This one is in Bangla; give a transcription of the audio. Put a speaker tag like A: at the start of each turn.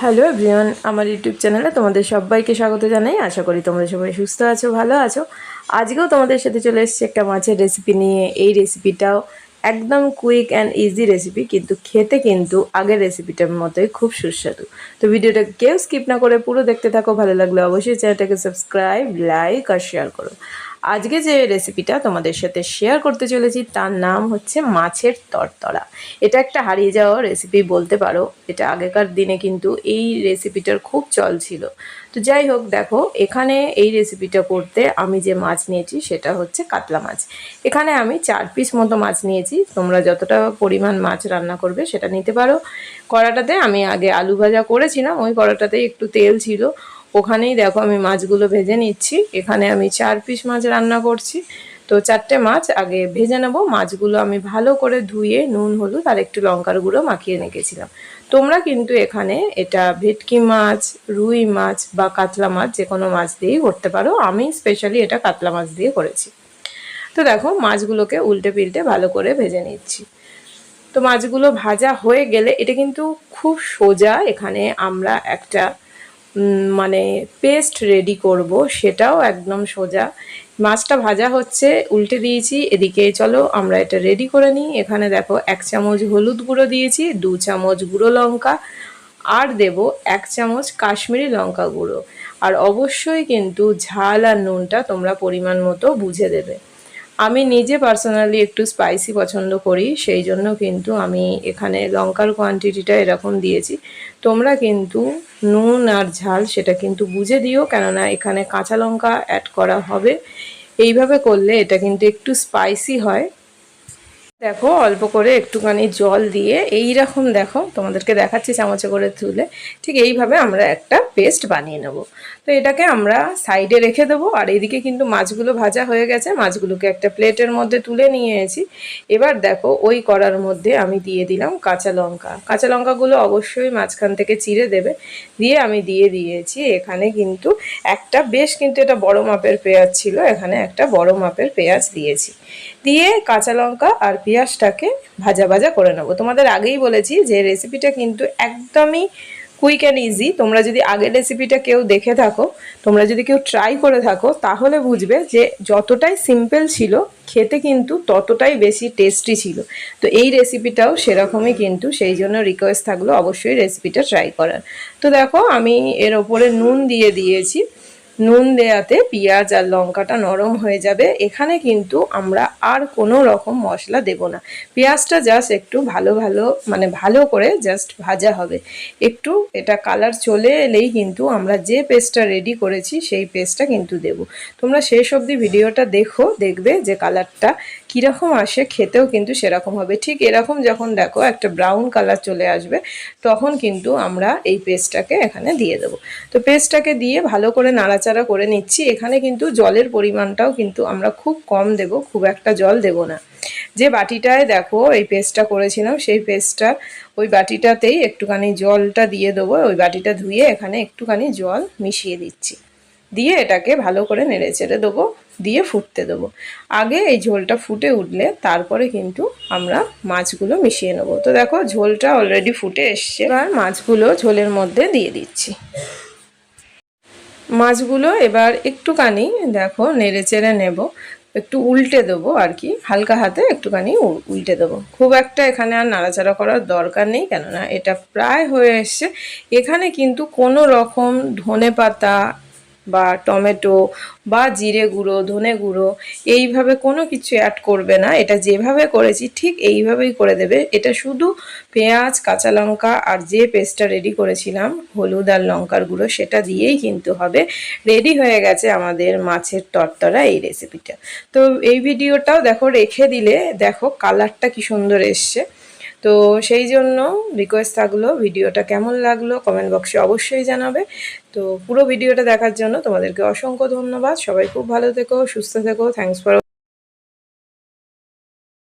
A: হ্যালো এভরিওয়ান, আমার ইউটিউব চ্যানেলে তোমাদের সবাইকে স্বাগত জানাই। আশা করি তোমরা সবাই সুস্থ আছো, ভালো আছো। আজকেও তোমাদের সাথে চলে এসেছি একটা মাছের রেসিপি নিয়ে। এই রেসিপিটাও একদম কুইক অ্যান্ড ইজি রেসিপি কিন্তু খেতে কিন্তু আগের রেসিপিটার মতোই খুব সুস্বাদু। তো ভিডিওটা কেউ স্কিপ না করে পুরো দেখতে থাকো। ভালো লাগলে অবশ্যই চ্যানেলটাকে সাবস্ক্রাইব লাইক আর শেয়ার করো। আজকে যে রেসিপিটা তোমাদের সাথে শেয়ার করতে চলেছি, তার নাম হচ্ছে মাছের তরতরা এটা একটা হারিয়ে যাওয়া রেসিপি বলতে পারো। এটা আগেকার দিনে কিন্তু এই রেসিপিটার খুব চল ছিল। তো যাই হোক, দেখো, এখানে এই রেসিপিটা করতে আমি যে মাছ নিয়েছি, সেটা হচ্ছে কাতলা মাছ। এখানে আমি চার পিস মতো মাছ নিয়েছি। তোমরা যতটা পরিমাণ মাছ রান্না করবে, সেটা নিতে পারো। কড়াটাতে আমি আগে আলু ভাজা করেছিলাম। ওই কড়াটাতে একটু তেল ছিল। ওখানেই দেখো আমি মাছগুলো ভেজে নিচ্ছি। এখানে আমি চার পিস মাছ রান্না করছি। তো চারটে মাছ আগে ভেজে নেব। মাছগুলো আমি ভালো করে ধুয়ে নুন, হলুদ আর একটু লঙ্কার গুঁড়ো মাখিয়ে রেখেছিলাম। তোমরা কিন্তু এখানে এটা ভেটকি মাছ, রুই মাছ বা কাতলা মাছ যে কোনো মাছ দিয়েই করতে পারো। আমি স্পেশালি এটা কাতলা মাছ দিয়ে করেছি। তো দেখো মাছগুলোকে উল্টে পিল্টে ভালো করে ভেজে নিচ্ছি। তো মাছগুলো ভাজা হয়ে গেলে এটা কিন্তু খুব সোজা। এখানে আমরা একটা মানে পেস্ট রেডি করব, সেটাও একদম সোজা। মাছটা ভাজা হচ্ছে, উল্টে দিয়েছি, এদিকে চলো আমরা এটা রেডি করে নিই। এখানে দেখো এক চামচ হলুদ গুঁড়ো দিয়েছি, দু চামচ গুঁড়ো লঙ্কা, আর দেব এক চামচ কাশ্মীরি লঙ্কা গুঁড়ো। আর অবশ্যই কিন্তু ঝাল আর নুনটা তোমরা পরিমাণ মতো বুঝে দেবে। আমি নিজে পার্সোনালি একটু স্পাইসি পছন্দ করি, সেই জন্য কিন্তু আমি এখানে লঙ্কার কোয়ান্টিটিটা এরকম দিয়েছি। তোমরা কিন্তু নুন আর ঝাল সেটা কিন্তু বুঝে দিও, কেননা এখানে কাঁচা লঙ্কা অ্যাড করা হবে। এইভাবে করলে এটা কিন্তু একটু স্পাইসি হয়। দেখো, অল্প করে একটুখানি জল দিয়ে এই রকম দেখো, তোমাদেরকে দেখাচ্ছি চামচে করে তুলে। ঠিক এইভাবে আমরা একটা পেস্ট বানিয়ে নেব। তো এটাকে আমরা সাইডে রেখে দেবো, আর এদিকে কিন্তু মাছগুলো ভাজা হয়ে গেছে। মাছগুলোকে একটা প্লেটের মধ্যে তুলে নিয়েছি। এবার দেখো, ওই করার মধ্যে আমি দিয়ে দিলাম কাঁচা লঙ্কা। কাঁচা লঙ্কাগুলো অবশ্যই মাঝখান থেকে চিড়ে দেবে। দিয়ে আমি দিয়ে দিয়েছি এখানে কিন্তু একটা, বেশ কিন্তু এটা বড় মাপের পেঁয়াজ ছিল, এখানে একটা বড় মাপের পেঁয়াজ দিয়েছি। দিয়ে কাঁচা লঙ্কা আর পেঁয়াজটাকে ভাজা ভাজা করে নেব। তোমাদের আগেই বলেছি যে রেসিপিটা কিন্তু একদমই কুইক অ্যান্ড ইজি তোমরা যদি আগের রেসিপিটা কেউ দেখে থাকো, তোমরা যদি কেউ ট্রাই করে থাকো, তাহলে বুঝবে যে যতটাই সিম্পল ছিল, খেতে কিন্তু ততটাই বেশি টেস্টি ছিল। তো এই রেসিপিটাও সেরকমই কিন্তু, সেই জন্য রিকোয়েস্ট থাকল অবশ্যই রেসিপিটা ট্রাই করার। তো দেখো, আমি এর ওপরে নুন দিয়ে দিয়েছি। নুন দেয়াতে পেঁয়াজ আর লঙ্কাটা নরম হয়ে যাবে। এখানে কিন্তু আমরা আর কোনো রকম মশলা দেব না। পেঁয়াজটা জাস্ট একটু ভালো ভালো মানে ভালো করে জাস্ট ভাজা হবে। একটু এটা কালার চলে এলেই কিন্তু আমরা যে পেস্টটা রেডি করেছি সেই পেস্টটা কিন্তু দেব। তোমরা শেষ অবধি ভিডিওটা দেখো, দেখবে যে কালারটা কীরকম আসে খেতেও কিন্তু সেরকম হবে। ঠিক এরকম যখন দেখো একটা ব্রাউন কালার চলে আসবে, তখন কিন্তু আমরা এই পেস্টটাকে এখানে দিয়ে দেবো। তো পেস্টটাকে দিয়ে ভালো করে নাড়াচাড়া করে নিচ্ছি। এখানে কিন্তু জলের পরিমাণটাও কিন্তু আমরা খুব কম দেব, খুব একটা জল দেব না। যে বাটিটায় দেখো এই পেস্টটা করেছিলাম, সেই পেস্টটা ওই বাটিটাতেই একটুখানি জলটা দিয়ে দেবো, ওই বাটিটা ধুয়ে এখানে একটুখানি জল মিশিয়ে দিচ্ছি। দিয়ে এটাকে ভালো করে নেড়ে চেড়ে দেবো, দিয়ে ফুটতে দেবো। আগে এই ঝোলটা ফুটে উঠলে তারপরে কিন্তু আমরা মাছগুলো মিশিয়ে নেব। তো দেখো ঝোলটা অলরেডি ফুটে এসছে। এবার মাছগুলো ঝোলের মধ্যে দিয়ে দিচ্ছি। মাছগুলো এবার একটুখানি দেখো নেড়ে চেড়ে নেব, একটু উল্টে দেবো আর কি, হালকা হাতে একটুখানি উল্টে দেবো। খুব একটা এখানে আর নাড়াচাড়া করার দরকার নেই, কেননা এটা প্রায় হয়ে এসছে। এখানে কিন্তু কোনো রকম ধনে পাতা বা টমেটো বা জিরে গুঁড়ো, ধনে গুঁড়ো, এইভাবে কোনো কিছু অ্যাড করবে না। এটা যেভাবে করেছি ঠিক এইভাবেই করে দেবে। এটা শুধু পেঁয়াজ, কাঁচা লঙ্কা আর যে পেস্টটা রেডি করেছিলাম, হলুদ আর লঙ্কার গুঁড়ো, সেটা দিয়েই কিন্তু হবে। রেডি হয়ে গেছে আমাদের মাছের তরতরা এই রেসিপিটা তো এই ভিডিওটাও দেখো, রেখে দিলে দেখো কালারটা কি সুন্দর এসছে। তো সেই জন্য রিকোয়েস্ট থাকল, ভিডিওটা কেমন লাগল কমেন্ট বক্সে অবশ্যই জানাবে। তো পুরো ভিডিওটা দেখার জন্য তোমাদেরকে অসংখ্য ধন্যবাদ। সবাই খুব ভালো থেকো, সুস্থ থেকো। Thanks for